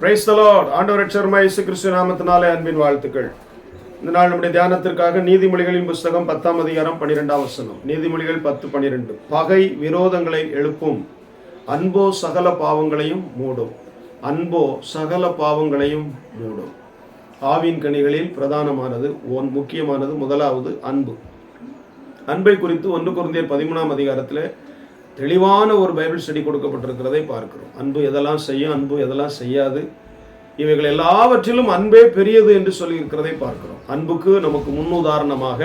Price தலாட் ஆண்டவர் ரட்சர்மா இயேசு கிறிஸ்து நாமத்தினாலே அன்பின் வாழ்த்துக்கள். இந்த நாள் நம்முடைய தியானத்திற்காக நீதிமொழிகளின் புஸ்தகம் பத்தாம் அதிகாரம் பன்னிரெண்டாம் வசனம். நீதிமொழிகள் பத்து பன்னிரெண்டு. பகை விரோதங்களை எழுப்பும். அன்போ சகல பாவங்களையும் மூடும். அன்போ சகல பாவங்களையும் மூடும். ஆவின் கனிகளில் பிரதானமானது ஒன் முக்கியமானது முதலாவது அன்பு. அன்பை குறித்து ஒன்று குருந்தியர் பதிமூணாம் அதிகாரத்தில் தெளிவான ஒரு பைபிள் ஸ்டடி கொடுக்கப்பட்டிருக்கிறதை பார்க்கிறோம். அன்பு எதெல்லாம் செய்யும் அன்பு எதெல்லாம் செய்யாது இவைகள் எல்லாவற்றிலும் அன்பே பெரியது என்று சொல்லியிருக்கிறதை பார்க்கிறோம். அன்புக்கு நமக்கு முன்னுதாரணமாக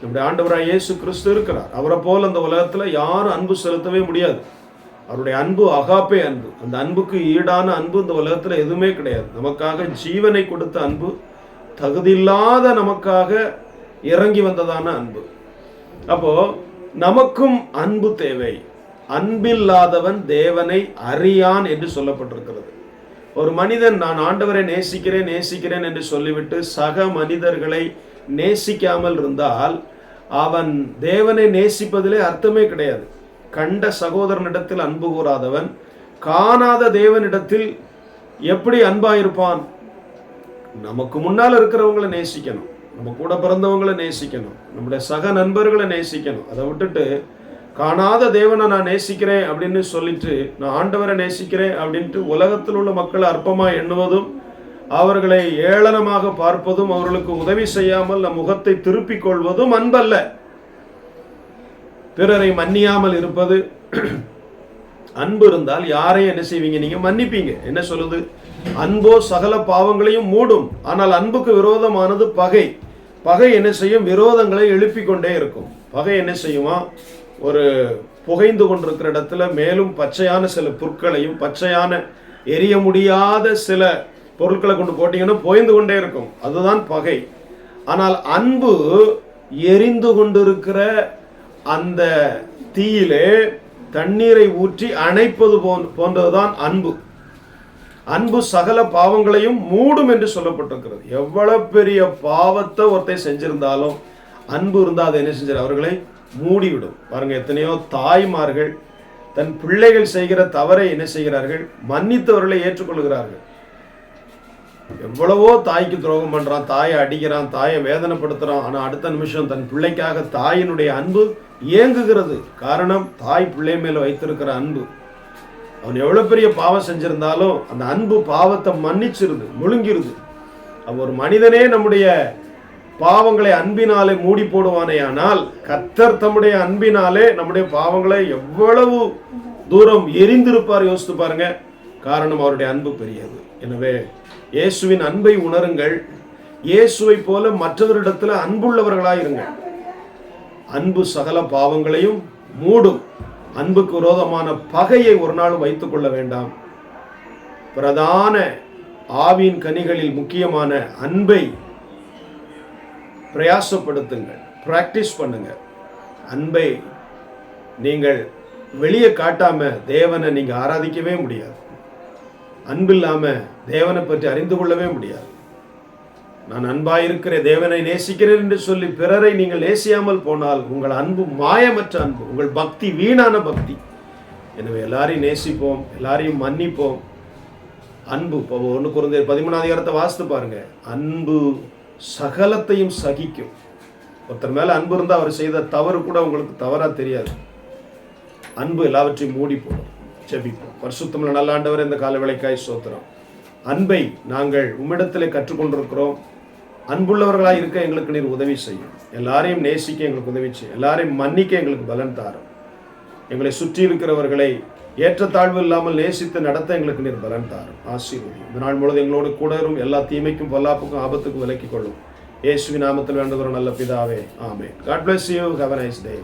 நம்முடைய ஆண்டவராய் இயேசு கிறிஸ்து இருக்கிறார். அவரை போல் அந்த உலகத்தில் யாரும் அன்பு செலுத்தவே முடியாது. அவருடைய அன்பு அகாப்பே அன்பு. அந்த அன்புக்கு ஈடான அன்பு இந்த உலகத்தில் எதுவுமே கிடையாது. நமக்காக ஜீவனை கொடுத்த அன்பு தகுதியில்லாத நமக்காக இறங்கி வந்ததான அன்பு. அப்போது நமக்கும் அன்பு தேவை. அன்பில்லாதவன் தேவனை அறியான் என்று சொல்லப்பட்டிருக்கிறது. ஒரு மனிதன் நான் ஆண்டவரை நேசிக்கிறேன் நேசிக்கிறேன் என்று சொல்லிவிட்டு சக மனிதர்களை நேசிக்காமல் இருந்தால் அவன் தேவனை நேசிப்பதிலே அர்த்தமே கிடையாது. கண்ட சகோதரனிடத்தில் அன்பு கூறாதவன் காணாத தேவனிடத்தில் எப்படி அன்பாயிருப்பான்? நமக்கு முன்னால் இருக்கிறவங்களை நேசிக்கணும். நம்ம கூட பிறந்தவங்களை நேசிக்கணும். நம்முடைய சக நண்பர்களை நேசிக்கணும். அதை விட்டுட்டு காணாத தேவனை நான் நேசிக்கிறேன் அப்படின்னு சொல்லிட்டு நான் ஆண்டவரை நேசிக்கிறேன் அப்படின்ட்டு உலகத்தில் உள்ள மக்களை அற்பமாக எண்ணுவதும் அவர்களை ஏளனமாக பார்ப்பதும் அவர்களுக்கு உதவி செய்யாமல் நம் முகத்தை திருப்பிக் கொள்வதும் அன்பல்ல. பிறரை மன்னியாமல் இருப்பது அன்பு இருந்தால் யாரையும் என்ன செய்வீங்க? நீங்க மன்னிப்பீங்க. என்ன சொல்லுது? அன்போ சகல பாவங்களையும் மூடும். ஆனால் அன்புக்கு விரோதமானது பகை. பகை என்ன செய்யும்? விரோதங்களை எழுப்பி கொண்டே இருக்கும். பகை என்ன செய்யுமா? ஒரு புகைந்து கொண்டிருக்கிற இடத்துல மேலும் பச்சையான சில புற்களையும் பச்சையான எரிய முடியாத சில பொருட்களை கொண்டு போட்டிங்கன்னா புகைந்து கொண்டே இருக்கும். அதுதான் பகை. ஆனால் அன்பு எரிந்து கொண்டிருக்கிற அந்த தீயிலே தண்ணீரை ஊற்றி அணைப்பது போன் போன்றதுதான் அன்பு. அன்பு சகல பாவங்களையும் மூடும் என்று சொல்லப்பட்டிருக்கிறது. எவ்வளவு பெரிய பாவத்தை ஒருத்தர் செஞ்சிருந்தாலும் அன்பு இருந்தால் அதை என்ன செஞ்சார்? அவர்களை மூடிவிடும். பாருங்க எத்தனையோ தாய்மார்கள் தன் பிள்ளைகள் செய்கிற தவறை என்ன செய்கிறார்கள்? மன்னித்தவர்களை ஏற்றுக்கொள்கிறார்கள். எவ்வளவோ தாய்க்கு துரோகம் பண்றான் தாயை அடிக்கிறான் தாயை வேதனைப்படுத்துறான். ஆனா அடுத்த நிமிஷம் தன் பிள்ளைக்காக தாயினுடைய அன்பு இயங்குகிறது. காரணம் தாய் பிள்ளை மேல வைத்திருக்கிற அன்பு. அவன் எவ்வளோ பெரிய பாவம் செஞ்சுருந்தாலும் அந்த அன்பு பாவத்தை மன்னிச்சிருது முழுங்கிருது. அவன் ஒரு மனிதனே நம்முடைய பாவங்களை அன்பினாலே மூடி போடுவானே ஆனால் கத்தர் தம்முடைய அன்பினாலே நம்முடைய பாவங்களை எவ்வளவு தூரம் எரிந்திருப்பார் யோசித்து பாருங்க. காரணம் அவருடைய அன்பு பெரியது. எனவே இயேசுவின் அன்பை உணருங்கள். இயேசுவை போல மற்றவரிடத்துல அன்புள்ளவர்களாயிருங்கள். அன்பு சகல பாவங்களையும் மூடும். அன்புக்கு விரோதமான பகையை ஒரு நாளும் வைத்துக் கொள்ள வேண்டாம். பிரதான ஆவியின் கனிகளில் முக்கியமான அன்பை பிரயாசப்படுத்துங்கள். பிராக்டிஸ் பண்ணுங்க அன்பை நீங்கள் வெளியே காட்டாம தேவனை நீங்க ஆராதிக்கவே முடியாது. அன்பில்லாம தேவனை பற்றி அறிந்து கொள்ளவே முடியாது. நான் அன்பாயிருக்கிற தேவனை நேசிக்கிறேன் என்று சொல்லி பிறரை நீங்கள் நேசியாமல் போனால் உங்கள் அன்பு மாயமற்ற அன்பு உங்கள் பக்தி வீணான பக்தி. எனவே எல்லாரையும் நேசிப்போம் எல்லாரையும் மன்னிப்போம். அன்பு இப்போ ஒன்று குறைந்த பதிமூணாவது அதிகாரத்தை வாசித்து பாருங்க. அன்பு சகலத்தையும் சகிக்கும். ஒருத்தர் மேலே அன்பு இருந்தால் அவர் செய்த தவறு கூட உங்களுக்கு தவறாக தெரியாது. அன்பு எல்லாவற்றையும் மூடி போடும் செபிப்போம் பரிசுத்தமிழ் நல்லாண்டவர் இந்த கால விளைக்காய் சோத்திரம் அன்பை நாங்கள் உம்மிடத்திலே கற்றுக்கொண்டிருக்கிறோம். அன்புள்ளவர்களாக இருக்க எங்களுக்கு நீர் உதவி செய்யும். எல்லாரையும் நேசிக்க எங்களுக்கு உதவி செய்யும். எல்லாரையும் மன்னிக்க எங்களுக்கு பலன் தாரும். எங்களை சுற்றி இருக்கிறவர்களை ஏற்றத்தாழ்வு இல்லாமல் நேசித்து நடத்த எங்களுக்கு நீர் பலன் தாரும். ஆசீர்வதி இந்த நாள் முழுவதும் எங்களோடு கூட வரும் எல்லா தீமைக்கும் பொல்லாப்புக்கும் ஆபத்துக்கும் விலக்கிக் கொள்ளும். இயேசுவின் நாமத்தில் வேண்டுகிற நல்ல பிதாவே. ஆமே God bless you have nice day